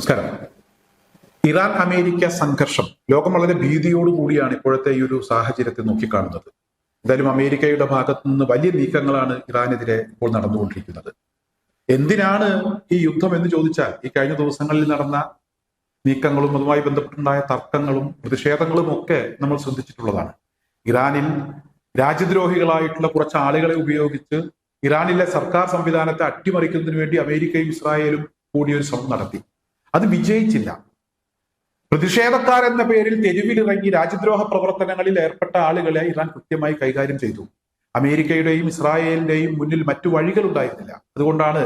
നമസ്കാരം. Iran America സംഘർഷം ലോകം വളരെ ഭീതിയോടുകൂടിയാണ് ഇപ്പോഴത്തെ ഈ ഒരു സാഹചര്യത്തെ നോക്കിക്കാണുന്നത്. എന്തായാലും അമേരിക്കയുടെ ഭാഗത്തു നിന്ന് വലിയ നീക്കങ്ങളാണ് ഇറാനെതിരെ ഇപ്പോൾ നടന്നുകൊണ്ടിരിക്കുന്നത്. എന്തിനാണ് ഈ യുദ്ധം എന്ന് ചോദിച്ചാൽ ഈ കഴിഞ്ഞ ദിവസങ്ങളിൽ നടന്ന നീക്കങ്ങളും അതുമായി ബന്ധപ്പെട്ടുണ്ടായ തർക്കങ്ങളും പ്രതിഷേധങ്ങളും ഒക്കെ നമ്മൾ ശ്രദ്ധിച്ചിട്ടുള്ളതാണ്. ഇറാനിൽ രാജ്യദ്രോഹികളായിട്ടുള്ള കുറച്ച് ആളുകളെ ഉപയോഗിച്ച് ഇറാനിലെ സർക്കാർ സംവിധാനത്തെ അട്ടിമറിക്കുന്നതിന് വേണ്ടി അമേരിക്കയും ഇസ്രായേലും കൂടിയൊരു ശ്രമം നടത്തി. അത് വിജയിച്ചില്ല. പ്രതിഷേധക്കാരെന്ന പേരിൽ തെരുവിലിറങ്ങി രാജ്യദ്രോഹ പ്രവർത്തനങ്ങളിൽ ഏർപ്പെട്ട ആളുകളെ ഇറാൻ കൃത്യമായി കൈകാര്യം ചെയ്തു. അമേരിക്കയുടെയും ഇസ്രായേലിന്റെയും മുന്നിൽ മറ്റു വഴികൾ ഉണ്ടായിരുന്നില്ല അതുകൊണ്ടാണ്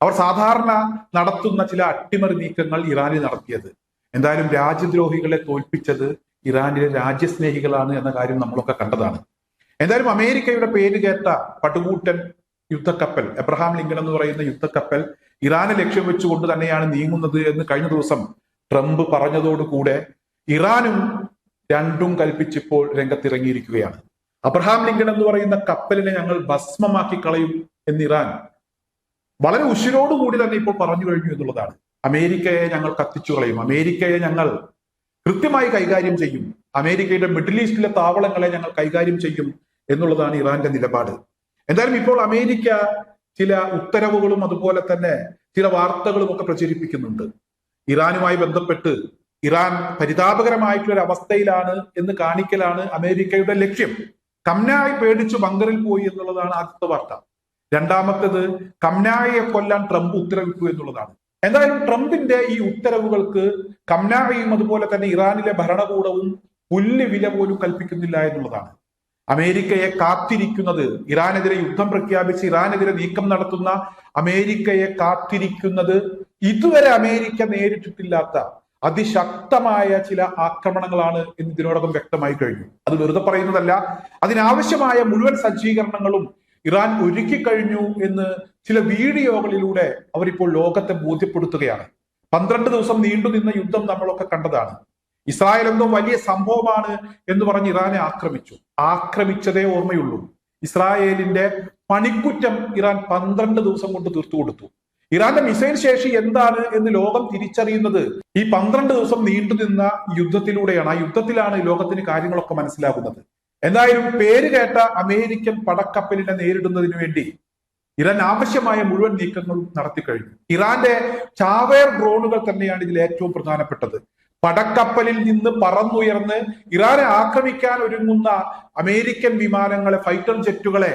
അവർ സാധാരണ നടത്തുന്ന ചില അട്ടിമറി നീക്കങ്ങൾ ഇറാനിൽ നടത്തിയത്. എന്തായാലും രാജ്യദ്രോഹികളെ തോൽപ്പിച്ചത് ഇറാനിലെ രാജ്യസ്നേഹികളാണ് എന്ന കാര്യം നമ്മളൊക്കെ കണ്ടതാണ്. എന്തായാലും അമേരിക്കയുടെ പേര് കേട്ട പടുകൂട്ടൻ യുദ്ധക്കപ്പൽ. എബ്രഹാം ലിങ്കൺ എന്ന് പറയുന്ന യുദ്ധക്കപ്പൽ ഇറാനെ ലക്ഷ്യം വെച്ചുകൊണ്ട് തന്നെയാണ് നീങ്ങുന്നത് എന്ന് കഴിഞ്ഞ ദിവസം ട്രംപ് പറഞ്ഞതോടുകൂടെ ഇറാനും രണ്ടും കൽപ്പിച്ചിപ്പോൾ രംഗത്തിറങ്ങിയിരിക്കുകയാണ്. അബ്രഹാം ലിങ്കൺ എന്ന് പറയുന്ന കപ്പലിനെ ഞങ്ങൾ ഭസ്മമാക്കി കളയും എന്ന് ഇറാൻ വളരെ ഉശിരോടുകൂടി തന്നെ ഇപ്പോൾ പറഞ്ഞു കഴിഞ്ഞു എന്നുള്ളതാണ്. അമേരിക്കയെ ഞങ്ങൾ കത്തിച്ചു കളയും. അമേരിക്കയെ ഞങ്ങൾ കൃത്യമായി കൈകാര്യം ചെയ്യും. അമേരിക്കയുടെ മിഡിൽ ഈസ്റ്റിലെ താവളങ്ങളെ ഞങ്ങൾ കൈകാര്യം ചെയ്യും എന്നുള്ളതാണ് ഇറാന്റെ നിലപാട്. എന്തായാലും ഇപ്പോൾ അമേരിക്ക ചില ഉത്തരവുകളും അതുപോലെ തന്നെ ചില വാർത്തകളും ഒക്കെ പ്രചരിപ്പിക്കുന്നുണ്ട്. ഇറാനുമായി ബന്ധപ്പെട്ട് ഇറാൻ പരിതാപകരമായിട്ടുള്ള ഒരു അവസ്ഥയിലാണ് എന്ന് കാണിക്കലാണ് അമേരിക്കയുടെ ലക്ഷ്യം. കംനായി പേടിച്ചു ബങ്കറിൽ പോയി എന്നുള്ളതാണ് ആദ്യത്തെ വാർത്ത. രണ്ടാമത്തേത് കംനായെ കൊല്ലാൻ ട്രംപ് ഉത്തരവിട്ടു എന്നുള്ളതാണ്. എന്തായാലും ട്രംപിന്റെ ഈ ഉത്തരവുകൾക്ക് കംനായും അതുപോലെ തന്നെ ഇറാനിലെ ഭരണകൂടവും പുല്ല് വില പോലും കൽപ്പിക്കുന്നില്ല എന്നുള്ളതാണ്. അമേരിക്കയെ കാത്തിരിക്കുന്നത് ഇറാനെതിരെ യുദ്ധം പ്രഖ്യാപിച്ച് ഇറാനെതിരെ നീക്കം നടത്തുന്ന അമേരിക്കയെ കാത്തിരിക്കുന്നത് ഇതുവരെ അമേരിക്ക നേരിട്ടിട്ടില്ലാത്ത അതിശക്തമായ ചില ആക്രമണങ്ങളാണ് എന്ന് ഇതിനോടകം വ്യക്തമായി കഴിഞ്ഞു. അത് വെറുതെ പറയുന്നതല്ല അതിനാവശ്യമായ മുഴുവൻ സജ്ജീകരണങ്ങളും ഇറാൻ ഒരുക്കി കഴിഞ്ഞു എന്ന് ചില വീഡിയോകളിലൂടെ അവരിപ്പോൾ ലോകത്തെ ബോധ്യപ്പെടുത്തുകയാണ്. പന്ത്രണ്ട് ദിവസം നീണ്ടുനിന്ന യുദ്ധം നമ്മളൊക്കെ കണ്ടതാണ്. ഇസ്രായേൽ എന്തോ വലിയ സംഭവമാണ് എന്ന് പറഞ്ഞ് ഇറാനെ ആക്രമിച്ചു. ആക്രമിച്ചതേ ഓർമ്മയുള്ളൂ. ഇസ്രായേലിന്റെ പണിക്കുറ്റം ഇറാൻ പന്ത്രണ്ട് ദിവസം കൊണ്ട് തീർത്തു കൊടുത്തു. ഇറാന്റെ മിസൈൽ ശേഷി എന്താണ് എന്ന് ലോകം തിരിച്ചറിയുന്നത് ഈ പന്ത്രണ്ട് ദിവസം നീണ്ടുനിന്ന യുദ്ധത്തിലൂടെയാണ്. ആ യുദ്ധത്തിലാണ് ലോകത്തിന് കാര്യങ്ങളൊക്കെ മനസ്സിലാകുന്നത്. എന്തായാലും പേര് കേട്ട അമേരിക്കൻ പടക്കപ്പലിനെ നേരിടുന്നതിന് വേണ്ടി ഇറാൻ ആവശ്യമായ മുഴുവൻ നീക്കങ്ങളും നടത്തി കഴിഞ്ഞു ഇറാന്റെ ചാവേർ ഡ്രോണുകൾ തന്നെയാണ് ഇതിൽ ഏറ്റവും പ്രധാനപ്പെട്ടത്. പടക്കപ്പലിൽ നിന്ന് പറന്നുയർന്ന് ഇറാനെ ആക്രമിക്കാൻ ഒരുങ്ങുന്ന അമേരിക്കൻ വിമാനങ്ങളെ ഫൈറ്റർ ജെറ്റുകളെ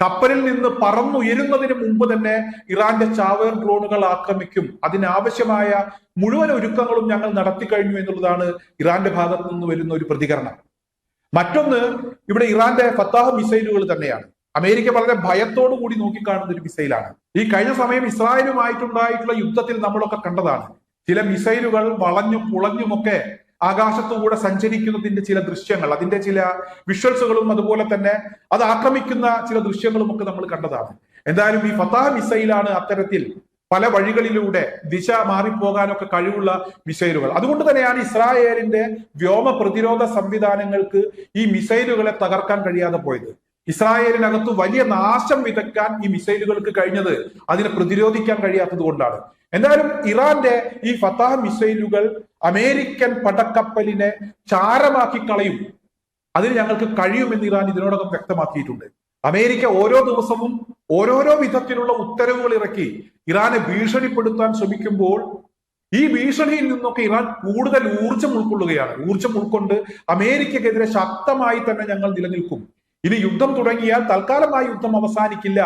കപ്പലിൽ നിന്ന് പറന്നുയരുന്നതിന് മുമ്പ് തന്നെ ഇറാന്റെ ചാവേർ ഡ്രോണുകൾ ആക്രമിക്കും. അതിനാവശ്യമായ മുഴുവൻ ഒരുക്കങ്ങളും ഞങ്ങൾ നടത്തി കഴിഞ്ഞു എന്നുള്ളതാണ് ഇറാന്റെ ഭാഗത്തു നിന്ന് വരുന്ന ഒരു പ്രതികരണം. മറ്റൊന്ന് ഇവിടെ ഇറാന്റെ ഫത്താഹ് മിസൈലുകൾ തന്നെയാണ്. അമേരിക്ക വളരെ ഭയത്തോടു കൂടി നോക്കിക്കാണുന്ന ഒരു മിസൈലാണ്. ഈ കഴിഞ്ഞ സമയം ഇസ്രായേലുമായിട്ടുണ്ടായിട്ടുള്ള യുദ്ധത്തിൽ നമ്മളൊക്കെ കണ്ടതാണ്. ചില മിസൈലുകൾ വളഞ്ഞും പുളഞ്ഞുമൊക്കെ ആകാശത്തുകൂടെ സഞ്ചരിക്കുന്നതിന്റെ ചില ദൃശ്യങ്ങൾ അതിന്റെ ചില വിഷ്വൽസുകളും അതുപോലെ തന്നെ അത് ആക്രമിക്കുന്ന ചില ദൃശ്യങ്ങളും ഒക്കെ നമ്മൾ കണ്ടതാണ്. എന്തായാലും ഈ ഫത്താഹ് മിസൈലാണ് അത്തരത്തിൽ പല വഴികളിലൂടെ ദിശ മാറിപ്പോകാനൊക്കെ കഴിവുള്ള മിസൈലുകൾ. അതുകൊണ്ട് തന്നെയാണ് ഇസ്രായേലിന്റെ വ്യോമ പ്രതിരോധ സംവിധാനങ്ങൾക്ക് ഈ മിസൈലുകളെ തകർക്കാൻ കഴിയാതെ പോയത്. ഇസ്രായേലിനകത്ത് വലിയ നാശം വിതയ്ക്കാൻ ഈ മിസൈലുകൾക്ക് കഴിഞ്ഞത് അതിനെ പ്രതിരോധിക്കാൻ കഴിയാത്തത് കൊണ്ടാണ്. എന്തായാലും ഇറാന്റെ ഈ ഫത്താഹ് മിസൈലുകൾ അമേരിക്കൻ പടക്കപ്പലിനെ ചാരമാക്കി കളയും. അതിന് ഞങ്ങൾക്ക് കഴിയുമെന്ന് ഇറാൻ ഇതിനോടകം വ്യക്തമാക്കിയിട്ടുണ്ട്. അമേരിക്ക ഓരോ ദിവസവും ഓരോരോ വിധത്തിലുള്ള ഉത്തരവുകൾ ഇറക്കി ഇറാനെ ഭീഷണിപ്പെടുത്താൻ ശ്രമിക്കുമ്പോൾ ഈ ഭീഷണിയിൽ നിന്നൊക്കെ ഇറാൻ കൂടുതൽ ഊർജം ഉൾക്കൊള്ളുകയാണ്. ഊർജം ഉൾക്കൊണ്ട് അമേരിക്കക്കെതിരെ ശക്തമായി തന്നെ ഞങ്ങൾ നിലനിൽക്കും. ഇനി യുദ്ധം തുടങ്ങിയാൽ തൽക്കാലമായി യുദ്ധം അവസാനിക്കില്ല.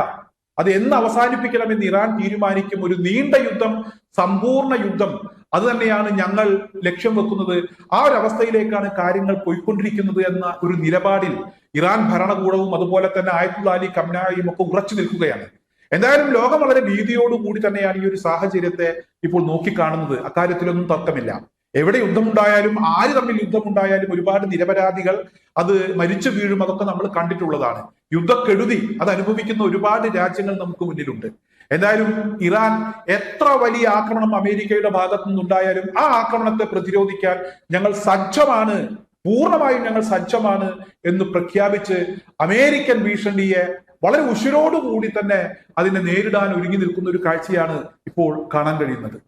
അത് എന്ന് അവസാനിപ്പിക്കണമെന്ന് ഇറാൻ തീരുമാനിക്കും ഒരു നീണ്ട യുദ്ധം സമ്പൂർണ യുദ്ധം. അത് തന്നെയാണ് ഞങ്ങൾ ലക്ഷ്യം വെക്കുന്നത്. ആ ഒരു അവസ്ഥയിലേക്കാണ് കാര്യങ്ങൾ പോയിക്കൊണ്ടിരിക്കുന്നത് എന്ന ഒരു നിലപാടിൽ ഇറാൻ ഭരണകൂടവും അതുപോലെ തന്നെ ആയത്തുള്ള അലി ഒക്കെ ഉറച്ചു നിൽക്കുകയാണ്. എന്തായാലും ലോകം വളരെ ഭീതിയോടുകൂടി തന്നെയാണ് ഈ ഒരു സാഹചര്യത്തെ ഇപ്പോൾ നോക്കിക്കാണുന്നത്. അക്കാര്യത്തിലൊന്നും തർക്കമില്ല. എവിടെ യുദ്ധമുണ്ടായാലും ആര് തമ്മിൽ യുദ്ധമുണ്ടായാലും ഒരുപാട് നിരപരാധികൾ അത് മരിച്ചു വീഴും അതൊക്കെ നമ്മൾ കണ്ടിട്ടുള്ളതാണ്. യുദ്ധക്കെടുതി അത് അനുഭവിക്കുന്ന ഒരുപാട് രാജ്യങ്ങൾ നമുക്ക് മുന്നിലുണ്ട്. എന്തായാലും ഇറാൻ എത്ര വലിയ ആക്രമണം അമേരിക്കയുടെ ഭാഗത്തു നിന്നുണ്ടായാലും ആ ആക്രമണത്തെ പ്രതിരോധിക്കാൻ ഞങ്ങൾ സജ്ജമാണ് പൂർണമായും ഞങ്ങൾ സജ്ജമാണ് എന്ന് പ്രഖ്യാപിച്ച് അമേരിക്കൻ ഭീഷണിയെ വളരെ ഉശിരോടുകൂടി തന്നെ അതിനെ നേരിടാൻ ഒരുങ്ങി നിൽക്കുന്ന ഒരു കാഴ്ചയാണ് ഇപ്പോൾ കാണാൻ കഴിയുന്നത്.